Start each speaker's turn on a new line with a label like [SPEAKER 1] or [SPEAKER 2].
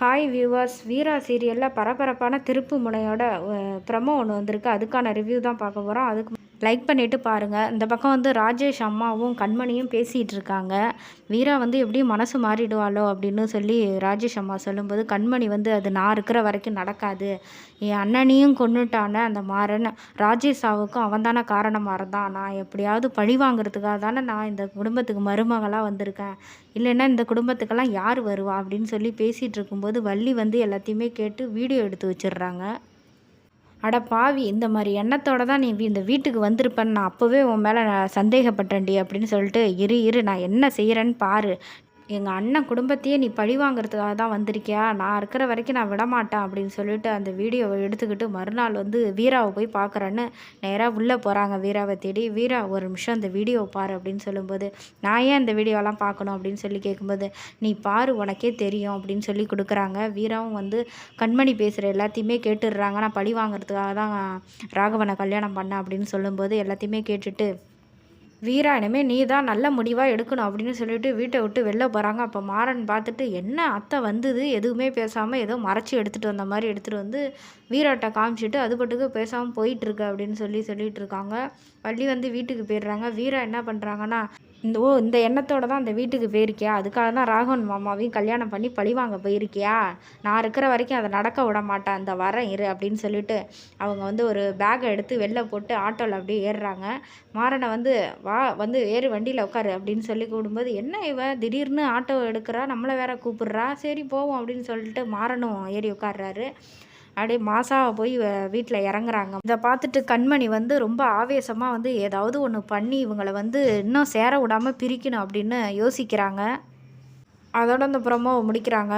[SPEAKER 1] Hi viewers வீரா சீரியலில் பரபரப்பான திருப்பு முனையோட ப்ரமோ ஒன்று வந்திருக்கு. அதுக்கான ரிவ்யூ தான் பார்க்க போகிறோம் அதுக்கு லைக் பண்ணிவிட்டு பாருங்கள் இந்த பக்கம் வந்து ராஜேஷ் அம்மாவும் கண்மணியும் பேசிகிட்டு இருக்காங்க வீரா வந்து எப்படி மனசு மாறிடுவாளோ அப்படின்னு சொல்லி ராஜேஷ் அம்மா சொல்லும்போது கண்மணி வந்து அது நான் இருக்கிற வரைக்கும் நடக்காது. என் அண்ணனையும் கொண்டுட்டான அந்த மாறன் ராஜேஷ் சாவுக்கும் அவன் தானே காரணமாக இருந்தான் நான் எப்படியாவது பழி வாங்குறதுக்காக தானே நான் இந்த குடும்பத்துக்கு மருமகளாக வந்திருக்கேன். இல்லைன்னா இந்த குடும்பத்துக்கெல்லாம் யார் வருவா அப்படின்னு சொல்லி பேசிகிட்டு இருக்கும்போது வள்ளி வந்து எல்லாத்தையுமே கேட்டு வீடியோ எடுத்து வச்சிடுறாங்க. அட பாவி இந்த மாதிரி எண்ணத்தோடு தான் நீ இந்த வீட்டுக்கு வந்திருப்பேன்னு நான் அப்போவே உன் மேலே நான் சந்தேகப்பட்டேன்டி அப்படின்னு சொல்லிட்டு இரு இரு நான் என்ன செய்கிறேன்னு பாரு. எங்கள் அண்ணன் குடும்பத்தையே நீ பழி வாங்குறதுக்காக தான் வந்திருக்கியா? நான் இருக்கிற வரைக்கும் நான் விடமாட்டேன் அப்படின்னு சொல்லிட்டு அந்த வீடியோவை எடுத்துக்கிட்டு மறுநாள் வந்து வீராவை போய் பார்க்குறேன்னு நேராக உள்ளே போகிறாங்க வீராவை தேடி. வீரா ஒரு நிமிஷம் அந்த வீடியோவை பாரு அப்படின்னு சொல்லும்போது நான் ஏன் இந்த வீடியோலாம் பார்க்கணும் அப்படின்னு சொல்லி கேட்கும்போது நீ பாரு உனக்கே தெரியும் அப்படின்னு சொல்லி கொடுக்குறாங்க. வீராவும் வந்து கண்மணி பேசுகிற எல்லாத்தையுமே கேட்டுடுறாங்க. நான் பழி வாங்குறதுக்காக தான் ராகவனை கல்யாணம் பண்ணேன் அப்படின்னு சொல்லும்போது எல்லாத்தையுமே கேட்டுட்டு வீரா இனிமேல் நீ தான் நல்ல முடிவாக எடுக்கணும் அப்படின்னு சொல்லிட்டு வீட்டை விட்டு வெளில போகிறாங்க அப்போ மாறன் பார்த்துட்டு என்ன அத்தை வந்தது? எதுவுமே பேசாமல் ஏதோ மறைச்சி எடுத்துகிட்டு வந்த மாதிரி எடுத்துகிட்டு வந்து வீராட்டை காமிச்சிட்டு அது பட்டுக்கு பேசாமல் போயிட்டுருக்கு அப்படின்னு சொல்லி சொல்லிட்டு இருக்காங்க. வள்ளி வந்து வீட்டுக்கு போயிடுறாங்க. வீரா என்ன பண்ணுறாங்கன்னா இந்த ஓ இந்த எண்ணத்தோட தான் அந்த வீட்டுக்கு போயிருக்கியா? அதுக்காக தான் ராகவன் மாமாவையும் கல்யாணம் பண்ணி பழிவாங்க போயிருக்கியா? நான் இருக்கிற வரைக்கும் அதை நடக்க விட மாட்டேன். அந்த வரேன் இரு அப்படின்னு சொல்லிட்டு அவங்க வந்து ஒரு பேக்கை எடுத்து வெளில போட்டு ஆட்டோவில் அப்படியே ஏறுறாங்க. மாறனை வந்து வா வந்து ஏறு வண்டியில் உட்காரு அப்படின்னு சொல்லி கூடும்போது என்ன இவன் திடீர்னு ஆட்டோ எடுக்கிறா? நம்மளை வேற கூப்பிடுறா? சரி போவோம் அப்படின்னு சொல்லிட்டு மாறணும் ஏறி உட்காடுறாரு அப்படியே மாசாவை போய் வீட்டில் இறங்குறாங்க. இதை பார்த்துட்டு கண்மணி வந்து ரொம்ப ஆவேசமாக வந்து ஏதாவது ஒன்று பண்ணி இவங்களை வந்து இன்னும் சேர விடாமல் பிரிக்கணும் அப்படின்னு யோசிக்கிறாங்க. அதோட அந்த ப்ரொமோ முடிக்கிறாங்க.